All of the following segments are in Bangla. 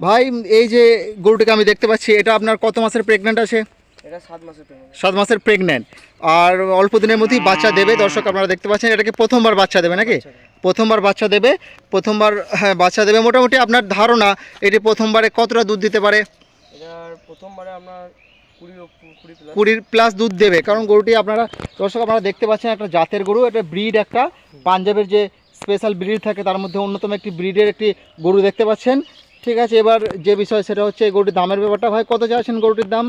ভাই এই যে গরুটিকে আমি দেখতে পাচ্ছি এটা আপনার কত মাসের প্রেগনেন্ট আছে? এটা সাত মাসের প্রেগনেন্ট সাত মাসের প্রেগনেন্ট আর অল্প দিনের মধ্যেই বাচ্চা দেবে দর্শক আপনারা দেখতে পাচ্ছেন এটাকে প্রথমবার বাচ্চা দেবে নাকি? প্রথমবার বাচ্চা দেবে প্রথমবার হ্যাঁ বাচ্চা দেবে। মোটামুটি আপনার ধারণা এটি প্রথমবারে কতটা দুধ দিতে পারে? প্রথমবারে আপনার কুড়ির প্লাস দুধ দেবে কারণ গরুটি আপনারা দর্শক আপনারা দেখতে পাচ্ছেন একটা জাতের গরু একটা ব্রিড একটা পাঞ্জাবের যে স্পেশাল ব্রিড থাকে তার মধ্যে অন্যতম একটি ব্রিডের একটি গরু দেখতে পাচ্ছেন। ঠিক আছে এবার যে বিষয় সেটা হচ্ছে এই গরুটির দামের ব্যাপারটা। ভাই কত চাইছেন গরুটির দাম?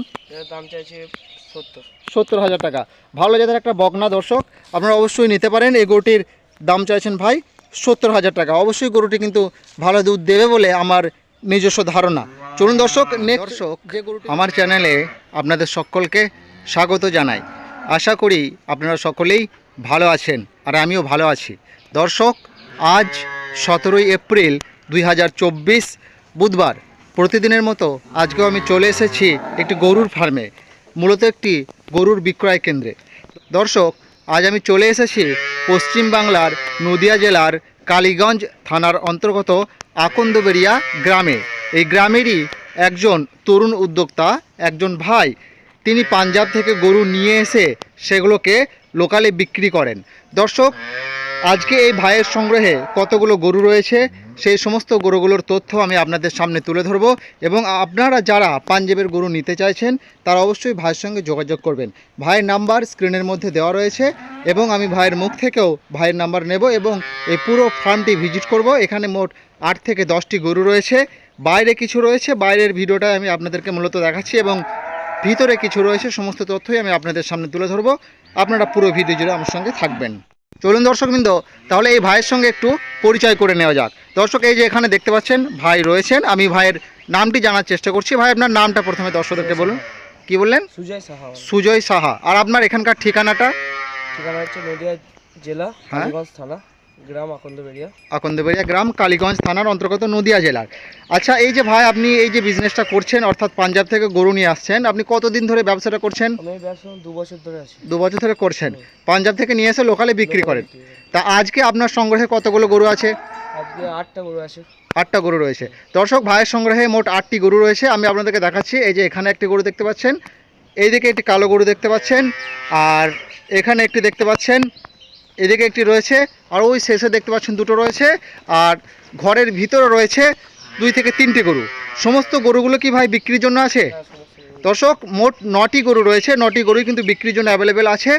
দাম চাইছে সত্তর। সত্তর হাজার টাকা। ভালো জাতের একটা বকনা দর্শক আপনারা অবশ্যই নিতে পারেন। এই গরুটির দাম চাইছেন ভাই সত্তর হাজার টাকা। অবশ্যই গরুটি কিন্তু ভালো দুধ দেবে বলে আমার নিজস্ব ধারণা। চলুন দর্শক নেক্সট দর্শক আমার চ্যানেলে আপনাদের সকলকে স্বাগত জানাই। আশা করি আপনারা সকলেই ভালো আছেন আর আমিও ভালো আছি। দর্শক আজ সতেরোই এপ্রিল দুই হাজার চব্বিশ বুধবার। প্রতিদিনের মতো আজকেও আমি চলে এসেছি একটি গরুর ফার্মে, মূলত একটি গরুর বিক্রয় কেন্দ্রে। দর্শক, আজ আমি চলে এসেছি পশ্চিম বাংলার নদিয়া জেলার কালীগঞ্জ থানার অন্তর্গত আকন্দবেরিয়া গ্রামে। এই গ্রামেরই একজন তরুণ উদ্যোক্তা, একজন ভাই, তিনি পাঞ্জাব থেকে গরু নিয়ে এসে সেগুলোকে লোকালে বিক্রি করেন। দর্শক, আজকে এই ভাইয়ের সংগ্রহে কতগুলো গরু রয়েছে সেই সমস্ত গরুগুলোর তথ্য আমি আপনাদের সামনে তুলে ধরব এবং আপনারা যারা পাঞ্জাবের গরু নিতে চাইছেন, তারা অবশ্যই ভাইয়ের সঙ্গে যোগাযোগ করবেন। ভাইয়ের নাম্বার স্ক্রিনের মধ্যে দেওয়া রয়েছে এবং আমি ভাইয়ের মুখ থেকেও ভাইয়ের নাম্বার নেব এবং এই পুরো ফার্মটি ভিজিট করব। এখানে মোট আট থেকে দশটি গরু রয়েছে। বাইরে কিছু রয়েছে, বাইরের ভিডিওটা আমি আপনাদেরকে মূলত দেখাচ্ছি এবং ভিতরে কিছু রয়েছে, সমস্ত তথ্যই আমি আপনাদের সামনে তুলে ধরবো। আপনারা পুরো ভিডিও জুড়ে আমার সঙ্গে থাকবেন। চলুন দর্শকবৃন্দ তাহলে এই ভাইয়ের সঙ্গে একটু পরিচয় করে নেওয়া যাক। দর্শক এই যে এখানে দেখতে পাচ্ছেন ভাই রয়েছেন। আমি ভাইয়ের নামটি জানার চেষ্টা করছি। ভাই আপনার নামটা প্রথমে দর্শকদেরকে বলুন। কি বললেন? সুজয় সাহা সুজয় সাহা। আর আপনার এখানকার ঠিকানাটা? ঠিকানা হচ্ছে নদিয়া জেলা হ্যাঁ। থানা। গ্রাম আকন্দবেড়িয়া। আকন্দবেড়িয়া গ্রাম কালীগঞ্জ থানার অন্তর্গত নদিয়া জেলার। আচ্ছা এই যে ভাই আপনি এই যে বিজনেসটা করছেন অর্থাৎ পাঞ্জাব থেকে গরু নিয়ে আসছেন আপনি কতদিন ধরে ব্যবসাটা করছেন? আমি ব্যবসা দু বছর ধরে আছি। দু বছর ধরে করছেন। পাঞ্জাব থেকে নিয়ে এসে লোকালে বিক্রি করেন। তা আজকে আপনার সংগ্রহে কতগুলো গরু আছে? আজকে আটটা গরু আছে। আটটা গরু রয়েছে। দর্শক ভাইয়ের সংগ্রহে মোট আটটি গরু রয়েছে। আমি আপনাদেরকে দেখাচ্ছি এই যে এখানে একটি গরু দেখতে পাচ্ছেন। এইদিকে একটি কালো গরু দেখতে পাচ্ছেন। আর এখানে একটি দেখতে পাচ্ছেন এদিকে একটি রয়েছে, আর ওই শেষে দেখতে পাচ্ছেন দুটো রয়েছে, আর ঘরের ভিতরে রয়েছে দুই থেকে তিনটি গরু সমস্ত গরুগুলো কি ভাই বিক্রির জন্য আছে। দর্শক, মোট নটি গরু রয়েছে, নটি গরুই কিন্তু বিক্রির জন্য অ্যাভেলেবেল আছে।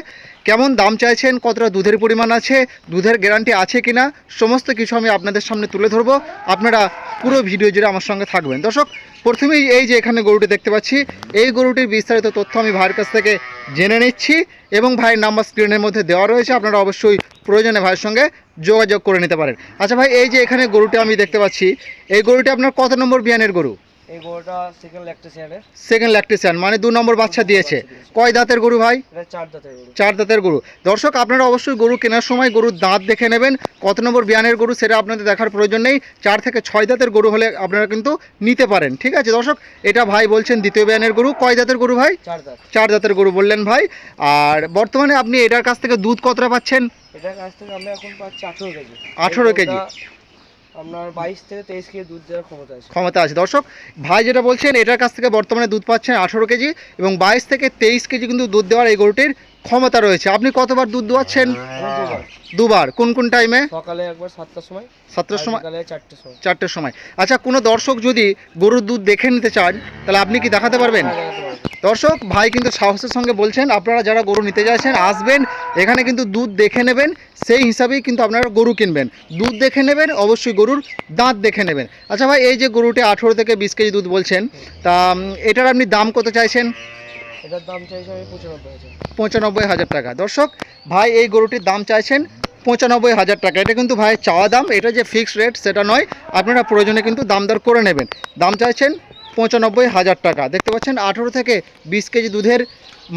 কেমন দাম চাইছেন? কতটা দুধের পরিমাণ আছে? দুধের গ্যারান্টি আছে কিনা? সমস্ত কিছু আমি আপনাদের সামনে তুলে ধরবো। আপনারা পুরো ভিডিও জুড়ে আমার সঙ্গে থাকবেন। দর্শক, প্রথমেই এই যে এখানে গরুটি দেখতে পাচ্ছি, এই গরুটির বিস্তারিত তথ্য আমি ভাইয়ের কাছ থেকে জেনে নিচ্ছি এবং ভাইয়ের নাম্বার স্ক্রিনের মধ্যে দেওয়া রয়েছে। আপনারা অবশ্যই প্রয়োজনে ভাইয়ের সঙ্গে যোগাযোগ করে নিতে পারেন। আচ্ছা ভাই, এই যে এখানে গরুটি আমি দেখতে পাচ্ছি, এই গরুটি আপনার কত নম্বর বিয়ানের গরু? এই গরুটা সেকেন্ড ল্যাকটেশিয়ানের সেকেন্ড মানে দু নম্বর বাচ্চা দিয়েছে। কয় দাঁতের গরু ভাই? চার দাঁতের গরু। চার দাঁতের গরু। দর্শক আপনারা অবশ্যই গরু কেনার সময় গরুর দাঁত দেখে নেবেন। কত নম্বর বিয়ানের গরু সেটা আপনাদের দেখার প্রয়োজন নেই। চার থেকে ছয় দাঁতের গরু হলে আপনারা কিন্তু নিতে পারেন। ঠিক আছে দর্শক এটা ভাই বলছেন দ্বিতীয় বিয়ানের গরু। কয় দাঁতের গরু ভাই? চার দাঁতের গরু বললেন ভাই। আর বর্তমানে আপনি এটার কাছ থেকে দুধ কতটা পাচ্ছেন? এটার কাছ থেকে আমরা এখন পাচ্ছি আঠেরো কেজি। 18 কেজি। গরুটা আপনার বাইশ থেকে তেইশ কেজি দুধ দেওয়ার ক্ষমতা আছে। ক্ষমতা আছে। দর্শক ভাই যেটা বলছেন এটার কাছ থেকে বর্তমানে দুধ পাচ্ছেন আঠেরো কেজি এবং বাইশ থেকে তেইশ কেজি কিন্তু দুধ দেওয়ার এই গরুটির ক্ষমতা রয়েছে। আপনি কতবার দুধ দোয়াচ্ছেন দুবার। কোন কোন টাইমে সকালে একবার সাতটার সময়। সাতটার সময়? চারটের সময়। চারটের সময়। আচ্ছা কোনো দর্শক যদি গরুর দুধ দেখে নিতে চান তাহলে আপনি কি দেখাতে পারবেন? হ্যাঁ। দর্শক ভাই কিন্তু সাহসের সঙ্গে বলছেন আপনারা যারা গরু নিতে চাইছেন আসবেন এখানে কিন্তু দুধ দেখে নেবেন সেই হিসাবেই কিন্তু আপনারা গরু কিনবেন। দুধ দেখে নেবেন অবশ্যই গরুর দাঁত দেখে নেবেন। আচ্ছা ভাই এই যে গরুটি আঠেরো থেকে বিশ কেজি দুধ বলছেন তা এটার আপনি দাম কত চাইছেন? এটার দাম চাইছি আমি পঁচানব্বই হাজার। পঁচানব্বই হাজার টাকা। দর্শক ভাই এই গরুটির দাম চাইছেন পঁচানব্বই হাজার টাকা। এটা কিন্তু ভাই চাওয়া দাম এটা যে ফিক্সড রেট সেটা নয় আপনারা প্রয়োজনে কিন্তু দাম দর করে নেবেন। দাম চাইছেন পঁচানব্বই হাজার টাকা। দেখতে পাচ্ছেন, আঠেরো থেকে বিশ কেজি দুধের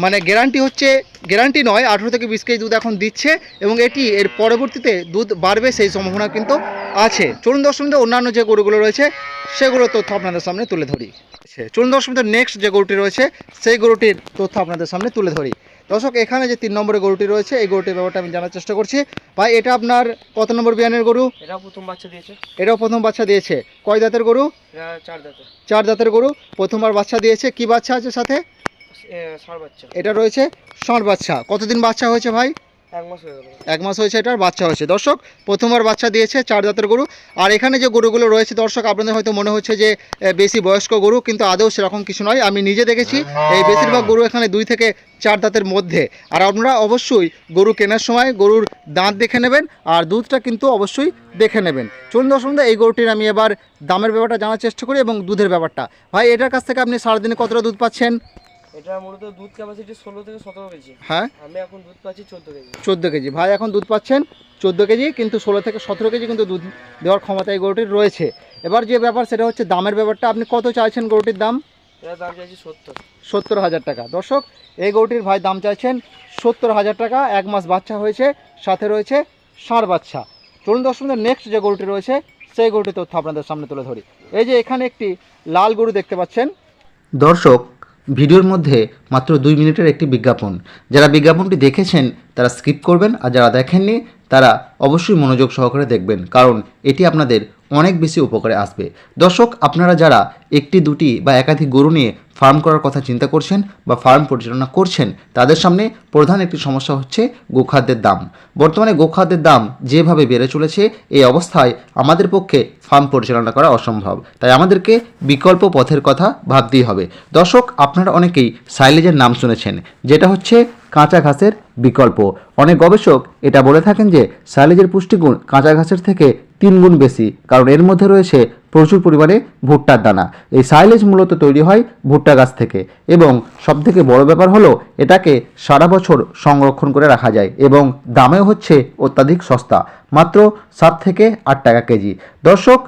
মানে গ্যারান্টি হচ্ছে গ্যারান্টি নয়, আঠেরো থেকে বিশ কেজি দুধ এখন দিচ্ছে এবং এটি এর পরবর্তীতে দুধ বাড়বে সেই সম্ভাবনা কিন্তু আছে। চলুন দশমীতে অন্যান্য যে গরুগুলো রয়েছে সেগুলো তথ্য আপনাদের সামনে তুলে ধরি। চলুন দশমীতে নেক্সট যে গরুটি রয়েছে, সেই গরুটির তথ্য আপনাদের সামনে তুলে ধরি। দর্শক এখানে যে তিন নম্বরের গরুটি রয়েছে এই গরুটির ব্যাপারটা আমি জানার চেষ্টা করছি। ভাই এটা আপনার কত নম্বর বিয়ানের গরু? এটাও প্রথম বাচ্চা দিয়েছে। এটাও প্রথম বাচ্চা দিয়েছে। কয় দাঁতের গরু? চার দাঁতের চার দাঁতের গরু। প্রথমবার বাচ্চা দিয়েছে। কি বাচ্চা আছে সাথে? এটা রয়েছে ষাঁড় বাচ্চা। কতদিন বাচ্চা হয়েছে ভাই? এক মাস হয়ে হয়েছে এটার বাচ্চা হয়েছে। দর্শক, প্রথমবার বাচ্চা দিয়েছে চার দাঁতের গরু। আর এখানে যে গরুগুলো রয়েছে, দর্শক, আপনাদের হয়তো মনে হচ্ছে যে বেশি বয়স্ক গরু, কিন্তু আদৌ সেরকম কিছু নয়। আমি নিজে দেখেছি, এই বেশিরভাগ গরু এখানে দুই থেকে চার দাঁতের মধ্যে। আর আপনারা অবশ্যই গরু কেনার সময় গরুর দাঁত দেখে নেবেন, আর দুধটা কিন্তু অবশ্যই দেখে নেবেন। চলুন দর্শক এই গরুটির আমি এবার দামের ব্যাপারটা জানার চেষ্টা করি এবং দুধের ব্যাপারটা। ভাই, এটার কাছ থেকে আপনি সারাদিনে কতটা দুধ পাচ্ছেন? এটা মূলত দুধ ক্যাপাসিটি ষোলো থেকে সতেরো কেজি। হ্যাঁ? আমি এখন দুধ পাচ্ছি চোদ্দ কেজি। চোদ্দ কেজি। ভাই এখন দুধ পাচ্ছেন চোদ্দ কেজি কিন্তু ষোলো থেকে সতেরো কেজি কিন্তু দুধ দেওয়ার ক্ষমতা এই গরুটির রয়েছে। এবার যে ব্যাপার সেটা হচ্ছে দামের ব্যাপারটা। আপনি কত চাইছেন গরুটির দাম? দাম চাইছি সত্তর। সত্তর হাজার টাকা। দর্শক এই গরুটির ভাই দাম চাইছেন সত্তর হাজার টাকা। এক মাস বাচ্চা হয়েছে সাথে রয়েছে ষাঁড় বাচ্চা। চলুন দর্শক নেক্সট যে গরুটি রয়েছে সেই গরুটির তথ্য আপনাদের সামনে তুলে ধরি। এই যে এখানে একটি লাল গরু দেখতে পাচ্ছেন। দর্শক ভিডিওর মধ্যে মাত্র দুই মিনিটের একটি বিজ্ঞাপন। যারা বিজ্ঞাপনটি দেখেছেন, তারা স্কিপ করবেন, আর যারা দেখেননি, তারা অবশ্যই মনোযোগ সহকারে দেখবেন, কারণ এটি আপনাদের অনেক বেশি উপকারে আসবে। দর্শক, আপনারা যারা একটি, দুটি বা একাধিক গরু নিয়ে ফার্ম করার কথা চিন্তা করছেন বা ফার্ম পরিচালনা করছেন, তাদের সামনে প্রধান একটি সমস্যা হচ্ছে গোখাদ্যের দাম। বর্তমানে গোখাদ্যের দাম যেভাবে বেড়ে চলেছে, এই অবস্থায় আমাদের পক্ষে ফার্ম পরিচালনা করা অসম্ভব। তাই আমাদেরকে বিকল্প পথের কথা ভাবতেই হবে। দর্শক, আপনারা অনেকেই সাইলেজের নাম শুনেছেন, যেটা হচ্ছে কাঁচা ঘাসের বিকল্প। অনেক গবেষক এটা বলে থাকেন যে সাইলেজের পুষ্টিগুণ কাঁচা ঘাসের থেকে তিন গুণ বেশি, কারণ এর মধ্যে রয়েছে প্রচুর পরিমাণে ভুট্টার দানা। এই সাইলেজ মূলত তৈরি হয় ভুট্টা গাছ থেকে এবং সবথেকে বড় ব্যাপার হলো এটাকে সারা বছর সংরক্ষণ করে রাখা যায় এবং দামেও হচ্ছে অত্যাধিক সস্তা, মাত্র সাত থেকে আট টাকা কেজি। দর্শক,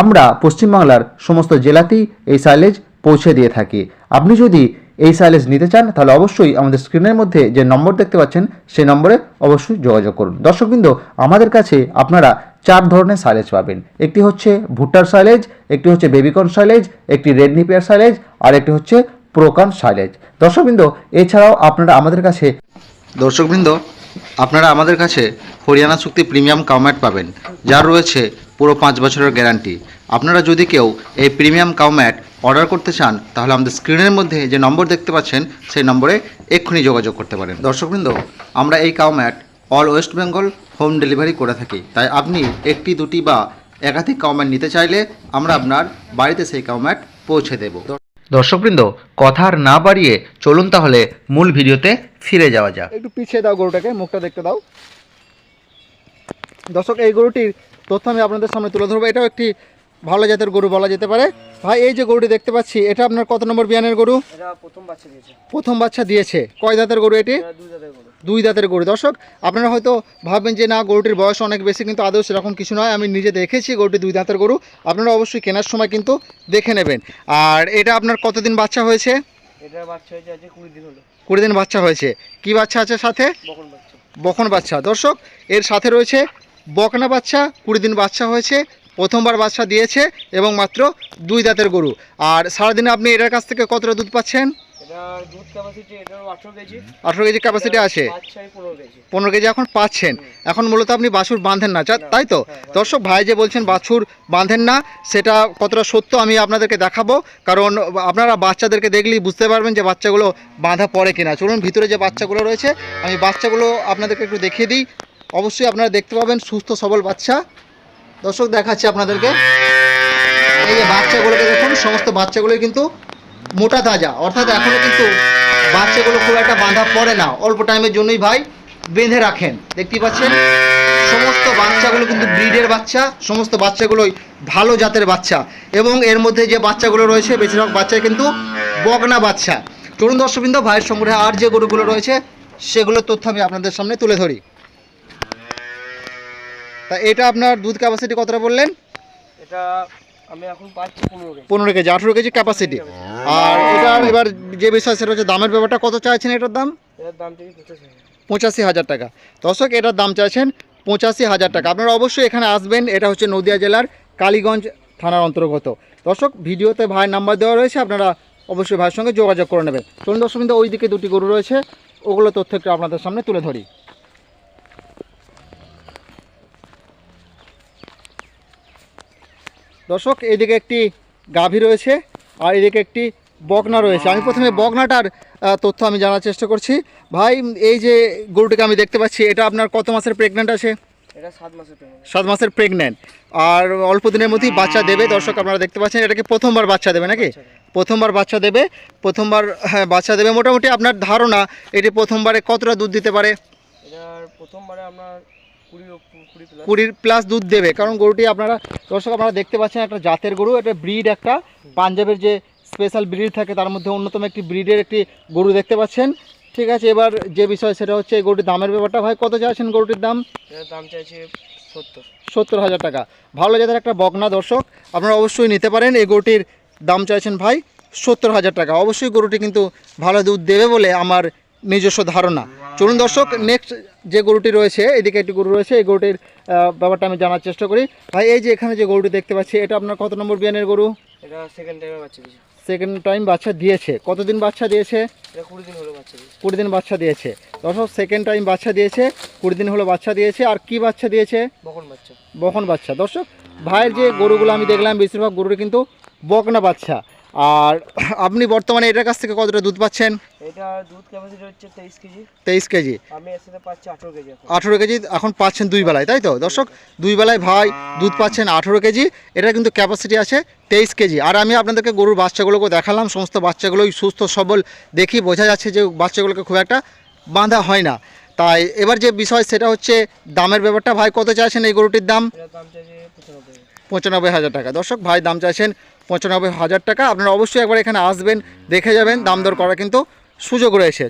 আমরা পশ্চিমবাংলার সমস্ত জেলাতেই এই সাইলেজ পৌঁছে দিয়ে থাকি। আপনি যদি এই সাইলেজ নিতে চান, তাহলে অবশ্যই আমাদের স্ক্রিনের মধ্যে যে নম্বর দেখতে পাচ্ছেন, সেই নম্বরে অবশ্যই যোগাযোগ করুন। দর্শকবৃন্দ, আমাদের কাছে আপনারা চার ধরনের সাইলেজ পাবেন। একটি হচ্ছে ভুট্টার সাইলেজ একটি হচ্ছে বেবিকর্ন সাইলেজ একটি রেড নিপিয়ার সাইলেজ আর একটি হচ্ছে প্রোকান সাইলেজ দর্শকবৃন্দ, এছাড়াও আপনারা আমাদের কাছে দর্শকবৃন্দ, আপনারা আমাদের কাছে হরিয়ানা চুক্তি প্রিমিয়াম কাউম্যাট পাবেন যার রয়েছে পুরো পাঁচ বছরের গ্যারান্টি আপনারা যদি কেউ এই প্রিমিয়াম কাউম্যাট অর্ডার করতে চান, তাহলে আমাদের স্ক্রিনের মধ্যে যে নম্বর দেখতে পাচ্ছেন, সেই নম্বরে এক্ষুনি যোগাযোগ করতে পারেন। দর্শকবৃন্দ, আমরা এই Cowmat all West Bengal home delivery করে থাকি। তাই আপনি একটি দুটি বা একাধিক কাউম্যাট নিতে চাইলে আমরা আপনার বাড়িতে সেই কাউম্যাট পৌঁছে দেব। দর্শকবৃন্দ কথার না বাড়িয়ে চলুন তাহলে মূল ভিডিওতে ফিরে যাওয়া যাক। একটু পিছিয়ে দাও গরুটাকে মুখটা দেখতে দাও। দর্শক এই গরুটির তথ্য আমি আপনাদের সামনে তুলে ধরবো। এটাও একটি ভালো জাতের গরু বলা যেতে পারে। ভাই এই যে গরুটি দেখতে পাচ্ছি এটা আপনার কত নম্বর বিয়ানের গরু? প্রথম বাচ্চা দিয়েছে। প্রথম বাচ্চা দিয়েছে। কয় দাঁতের গরু এটি? এটা দুই দাঁতের গরু। দর্শক আপনারা হয়তো ভাববেন যে না গরুটির বয়স অনেক বেশি কিন্তু আদৌ সেরকম কিছু নয়। আমি নিজে দেখেছি গরুটি দুই দাঁতের গরু। আপনারা অবশ্যই কেনার সময় কিন্তু দেখে নেবেন। আর এটা আপনার কতদিন বাচ্চা হয়েছে? এটা বাচ্চা হয়েছে আজকে কুড়ি দিন হলো। কুড়ি দিন বাচ্চা হয়েছে। কি বাচ্চা আছে সাথে? বকন বাচ্চা। বকন বাচ্চা। দর্শক এর সাথে রয়েছে বকনা বাচ্চা। কুড়ি দিন বাচ্চা হয়েছে প্রথমবার বাচ্চা দিয়েছে এবং মাত্র দুই দাঁতের গরু। আর সারাদিনে আপনি এটার কাছ থেকে কতটা দুধ পাচ্ছেন? দুধ ক্যাপাসিটি কেজি। কেজি ক্যাপাসিটি আছে? বাচ্চাই পনেরো কেজি। এখন পাচ্ছেন। এখন মূলত আপনি বাছুর বাঁধেন না তাই তো? হ্যাঁ, দর্শক ভাই যে বলছেন বাছুর বাঁধেন না সেটা কতটা সত্য আমি আপনাদেরকে দেখাবো। কারণ আপনারা বাচ্চাদেরকে দেখলেই বুঝতে পারবেন যে বাচ্চাগুলো বাঁধা পড়ে কিনা। চলুন ভিতরে যে বাচ্চাগুলো রয়েছে আমি বাচ্চাগুলো আপনাদেরকে একটু দেখিয়ে দিই। অবশ্যই আপনারা দেখতে পাবেন সুস্থ সবল বাচ্চা। দর্শক দেখাচ্ছি আপনাদেরকে। এই যে বাচ্চাগুলোকে দেখুন সমস্ত বাচ্চাগুলোই কিন্তু মোটা তাজা। অর্থাৎ এখনও কিন্তু বাচ্চাগুলো খুব একটা বাঁধা পড়ে না। অল্প টাইমের জন্যই ভাই বেঁধে রাখেন। দেখতে পাচ্ছেন? সমস্ত বাচ্চাগুলো কিন্তু ব্রিডের বাচ্চা, সমস্ত বাচ্চাগুলোই ভালো জাতের বাচ্চা। এবং এর মধ্যে যে বাচ্চাগুলো রয়েছে, বেশিরভাগ বাচ্চা কিন্তু বগনা বাচ্চা। তরুণ দর্শকবৃন্দ, ভাইয়ের সংগ্রহে আর যে গরুগুলো রয়েছে সেগুলোর তথ্য আমি আপনাদের সামনে তুলে ধরি। তা এটা আপনার দুধ ক্যাপাসিটি কতটা বললেন? এটা আমি এখন পাচ্ছি পনেরো কেজি। আঠেরো কেজি ক্যাপাসিটি আর এটা এবার যে বিষয় সেটা হচ্ছে দামের ব্যাপারটা কত চাইছেন এটার দাম? পঁচিশ হাজার। টাকা। দর্শক এটার দাম চাইছেন পঁচাশি হাজার টাকা। আপনারা অবশ্যই এখানে আসবেন এটা হচ্ছে নদিয়া জেলার কালীগঞ্জ থানার অন্তর্গত। দর্শক ভিডিওতে ভাইয়ের নাম্বার দেওয়া রয়েছে আপনারা অবশ্যই ভাইয়ের সঙ্গে যোগাযোগ করে নেবেন। চলুন দর্শক ওই দিকে দুটি গরু রয়েছে ওগুলো তথ্য একটু আপনাদের সামনে তুলে ধরি। দর্শক এদিকে একটি গাভী রয়েছে আর এদিকে একটি বকনা রয়েছে। আমি প্রথমে বকনাটার তথ্য আমি জানার চেষ্টা করছি। ভাই এই যে গরুটিকে আমি দেখতে পাচ্ছি এটা আপনার কত মাসের প্রেগনেন্ট আছে? সাত মাসের প্রেগনেন্ট আর অল্প দিনের মধ্যেই বাচ্চা দেবে। দর্শক আপনারা দেখতে পাচ্ছেন এটাকে প্রথমবার বাচ্চা দেবে নাকি? প্রথমবার বাচ্চা দেবে। প্রথমবার হ্যাঁ বাচ্চা দেবে। মোটামুটি আপনার ধারণা এটি প্রথমবারে কতটা দুধ দিতে পারে? প্রথমবারে আপনার কুড়ির প্লাস দুধ দেবে। কারণ গরুটি আপনারা দর্শক আপনারা দেখতে পাচ্ছেন একটা জাতের গরু এটা ব্রিড একটা। পাঞ্জাবের যে স্পেশাল ব্রিড থাকে তার মধ্যে অন্যতম একটি ব্রিডের একটি গরু দেখতে পাচ্ছেন। ঠিক আছে এবার যে বিষয় সেটা হচ্ছে এই গরুটির দামের ব্যাপারটা। ভাই কত চাইছেন গরুটির দাম? দাম চাইছে সত্তর। সত্তর হাজার টাকা। ভালো জাতের একটা বকনা দর্শক। আপনারা অবশ্যই নিতে পারেন। এই গরুটির দাম চাইছেন ভাই সত্তর হাজার টাকা। অবশ্যই গরুটি কিন্তু ভালো দুধ দেবে বলে আমার নিজস্ব ধারণা। চলুন দর্শক নেক্সট যে গরুটি রয়েছে এদিকে একটি গরু রয়েছে এই গরুটির ব্যাপারটা আমি জানার চেষ্টা করি। ভাই এই যে এখানে যে গরুটি দেখতে পাচ্ছি এটা আপনার কত নম্বর বিয়ানের গরু? এটা সেকেন্ড টাইমে বাচ্চা দিয়েছে। সেকেন্ড টাইম বাচ্চা দিয়েছে। কতদিন বাচ্চা দিয়েছে? কুড়ি দিন বাচ্চা দিয়েছে। দর্শক সেকেন্ড টাইম বাচ্চা দিয়েছে কুড়ি দিন হলো বাচ্চা দিয়েছে। আর কি বাচ্চা দিয়েছে? বকন বাচ্চা। বকন বাচ্চা। দর্শক ভাইয়ের যে গরুগুলো আমি দেখলাম বেশিরভাগ গরুর কিন্তু বকনা বাচ্চা। আর আপনি বর্তমানে এটার কাছ থেকে কতটা দুধ পাচ্ছেন? এটা দুধ ক্যাপাসিটি হচ্ছে তেইশ কেজি। কেজি। আমি এর সাথে পাচ্ছি আঠেরো কেজি এখন। আঠেরো কেজি এখন পাচ্ছেন দুই বেলায় তাই তো? দর্শক দুই বেলায় ভাই দুধ পাচ্ছেন আঠেরো কেজি এটা কিন্তু ক্যাপাসিটি আছে তেইশ কেজি। আর আমি আপনাদেরকে গরুর বাচ্চাগুলোকে দেখালাম সমস্ত বাচ্চাগুলোই সুস্থ সবল দেখি বোঝা যাচ্ছে যে বাচ্চাগুলোকে খুব একটা বাঁধা হয় না। তাই এবার যে বিষয় সেটা হচ্ছে দামের ব্যাপারটা। ভাই কত চাইছেন এই গরুটির দাম? পঁচানব্বই হাজার টাকা। দর্শক ভাই দাম চাইছেন পঁচানব্বই হাজার টাকা। আপনারা অবশ্যই একবার এখানে আসবেন, দেখে যাবেন, দাম দর করা কিন্তু সুযোগ রয়েছে।